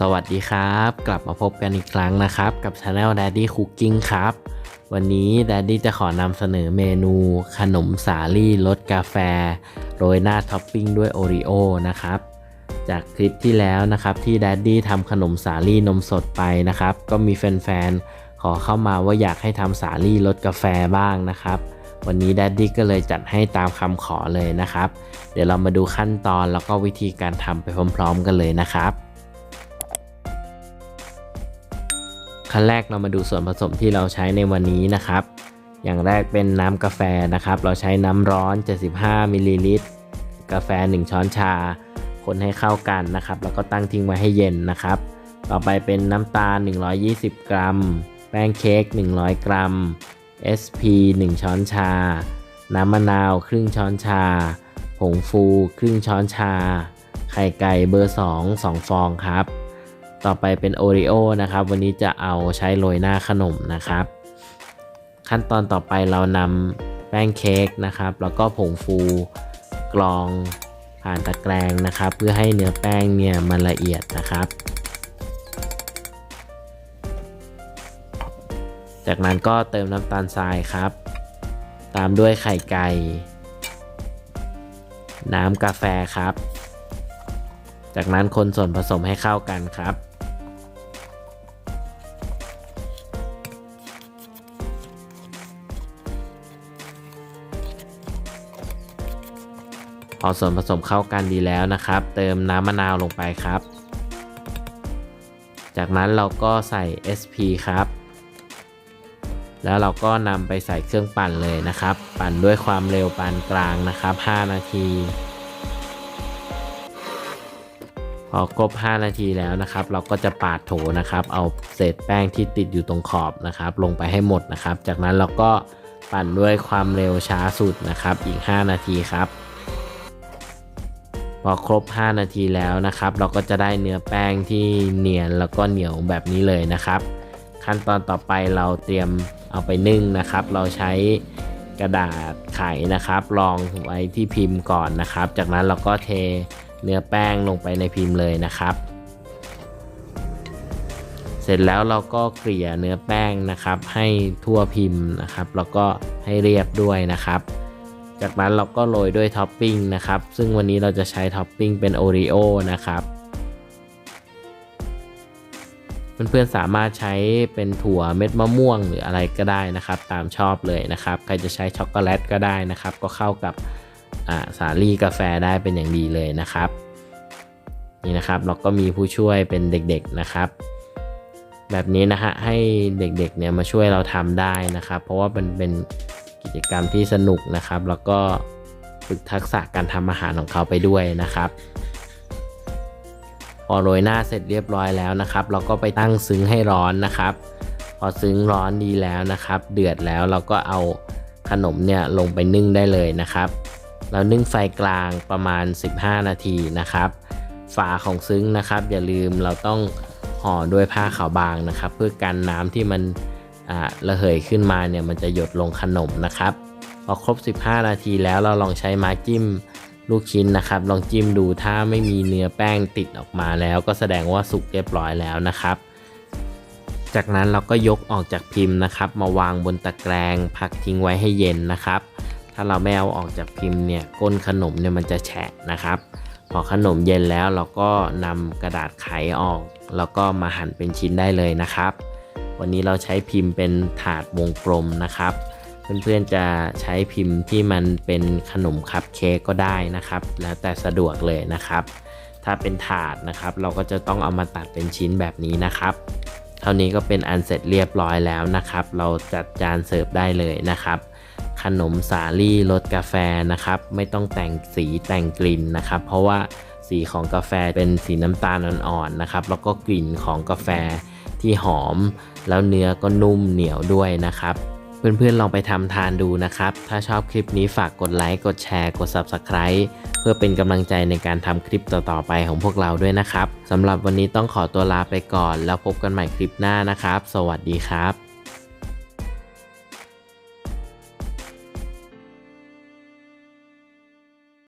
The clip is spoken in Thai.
สวัสดีครับ กลับมาพบกันอีกครั้งนะครับ กับ Channel Daddy Cooking ครับ วันนี้ Daddy จะขอนำเสนอเมนูขนมสาลี่รสกาแฟ โรยหน้าท็อปปิ้งด้วยโอรีโอนะครับ จากคลิปที่แล้วนะครับที่ Daddy ทำขนมสาลี่นมสดไปนะครับ ก็มีแฟนๆ ขอเข้ามาว่าอยากให้ทำสาลี่รสกาแฟบ้างนะครับวันนี้ Daddy ก็เลยจัดให้ตามคำขอเลยนะครับ เดี๋ยวเรามาดูขั้นตอนแล้วก็วิธีการทำไปพร้อม ๆ กันเลยนะครับ ขั้นแรกเรามาดูส่วนผสมที่เราใช้ในวันนี้นะครับ อย่างแรกเป็นน้ำกาแฟนะครับ เราใช้น้ำร้อน 75มิลลิลิตรกาแฟ 1 ช้อนชา คนให้เข้ากันนะครับ แล้วก็ตั้งทิ้งไว้ให้เย็นนะครับ ต่อไปเป็นน้ำตาล 120 กรัม แป้งเค้ก 100 กรัม SP 1 ช้อนชา น้ำมะนาวครึ่งช้อนชา ผงฟู ครึ่งช้อนชา ไข่ไก่เบอร์ 2 2 ฟองครับ ต่อไปเป็นโอริโอนะครับ วันนี้จะเอาใช้โรยหน้าขนมนะครับ ขั้นตอนต่อไปเรานำแป้งเค้กนะครับ แล้วก็ผงฟูกรองผ่านตะแกรงนะครับ เพื่อให้เนื้อแป้งเนี่ยมันละเอียดนะครับจากนั้นก็เติมน้ำตาลทรายครับ ตามด้วยไข่ไก่ น้ำกาแฟครับ จากนั้นคนส่วนผสมให้เข้ากันครับ พอส่วนผสมเข้ากันดีแล้วนะครับ เติมน้ำมะนาวลงไปครับ จากนั้นเราก็ใส่ SP ครับแล้วเราก็นำไปใส่เครื่องปั่นเลยนะครับ ปั่นด้วยความเร็วปานกลางนะครับ 5 นาที พอครบ5นาทีแล้วนะครับ เราก็จะปาดโถนะครับ เอาเศษแป้งที่ติดอยู่ตรงขอบนะครับ ลงไปให้หมดนะครับ จากนั้นเราก็ปั่นด้วยความเร็วช้าสุดนะครับ อีก 5 นาทีครับ พอครบ 5 นาทีแล้วนะครับ เราก็จะได้เนื้อแป้งที่เนียนแล้วก็เหนียวแบบนี้เลยนะครับ ขั้นตอนต่อไปเราเตรียมเอาไปนึ่งนะครับ เราใช้กระดาษไขนะครับรองไว้ที่พิมพ์ก่อนนะครับ จากนั้นเราก็เท เนื้อแป้งลงไปในพิมพ์เลยนะครับ เสร็จแล้วเราก็เกลี่ยเนื้อแป้งนะครับ ให้ทั่วพิมพ์นะครับ แล้วก็ให้เรียบด้วยนะครับ จากนั้นเราก็โรยด้วยท็อปปิ้งนะครับ ซึ่งวันนี้เราจะใช้ท็อปปิ้งเป็นโอรีโอนะครับเพื่อนๆสามารถใช้เป็นถั่วเม็ดมะม่วงหรืออะไรก็ได้นะครับ ตามชอบเลยนะครับ ใครจะใช้ช็อกโกแลตก็ได้นะครับ ก็เข้ากับ สาลี่กาแฟได้เป็นอย่างดีเลยนะครับ นี่นะครับเราก็มีผู้ช่วยเป็นเด็กๆนะครับ แบบนี้นะฮะให้เด็กๆเนี่ยมาช่วยเราทำได้นะครับ เพราะว่าเป็นเป็นกิจกรรมที่สนุกนะครับ แล้วก็ฝึกทักษะการทำอาหารของเขาไปด้วยนะครับพอโรยหน้าเสร็จเรียบร้อยแล้วนะครับ เราก็ไปตั้งซึ้งให้ร้อนนะครับ พอซึ้งร้อนดีแล้วนะครับ เดือดแล้วเราก็เอาขนมเนี่ยลงไปนึ่งได้เลยนะครับ เรานึ่งไฟกลางประมาณ 15 นาทีนะครับ ฝาของซึ้งนะครับ อย่าลืมเราต้องห่อด้วยผ้าขาวบางนะครับ เพื่อกันน้ำที่มันระเหยขึ้นมาเนี่ยมันจะหยดลงขนมนะครับ พอครบ 15 นาทีแล้วเราลองใช้ไม้จิ้มลูกชิ้นนะครับ ลองจิ้มดูถ้าไม่มีเนื้อแป้งติดออกมาแล้ว ก็แสดงว่าสุกเรียบร้อยแล้วนะครับ จากนั้นเราก็ยกออกจากพิมพ์นะครับ มาวางบนตะแกรงพักทิ้งไว้ให้เย็นนะครับ ถ้าเราไม่เอาออกจากพิมพ์เนี่ยก้นขนมเนี่ยมันจะแฉะนะครับ พอขนมเย็นแล้วเราก็นำกระดาษไขออก แล้วก็มาหั่นเป็นชิ้นได้เลยนะครับ วันนี้เราใช้พิมพ์เป็นถาดวงกลมนะครับ เพื่อนๆจะใช้พิมพ์ที่มันเป็นขนมคัพเค้กก็ได้นะครับ แล้วแต่สะดวกเลยนะครับ ถ้าเป็นถาดนะครับ เราก็จะต้องเอามาตัดเป็นชิ้นแบบนี้นะครับเท่านี้ก็เป็นอันเสร็จเรียบร้อยแล้วนะครับ เราจัดจานเสิร์ฟได้เลยนะครับ ขนมสาลี่รสกาแฟนะครับ ไม่ต้องแต่งสีแต่งกลิ่นนะครับ เพราะว่าสีของกาแฟเป็นสีน้ำตาลอ่อนๆนะครับ แล้วก็กลิ่นของกาแฟที่หอม แล้วเนื้อก็นุ่มเหนียวด้วยนะครับ เพื่อนๆลองไปทำทานดูนะครับ ถ้าชอบคลิปนี้ฝากกดไลค์กดแชร์กด Subscribe เพื่อเป็นกำลังใจในการทำคลิปต่อๆไปของพวกเราด้วยนะครับสำหรับวันนี้ต้องขอตัวลาไปก่อน แล้วพบกันใหม่คลิปหน้านะครับ สวัสดีครับ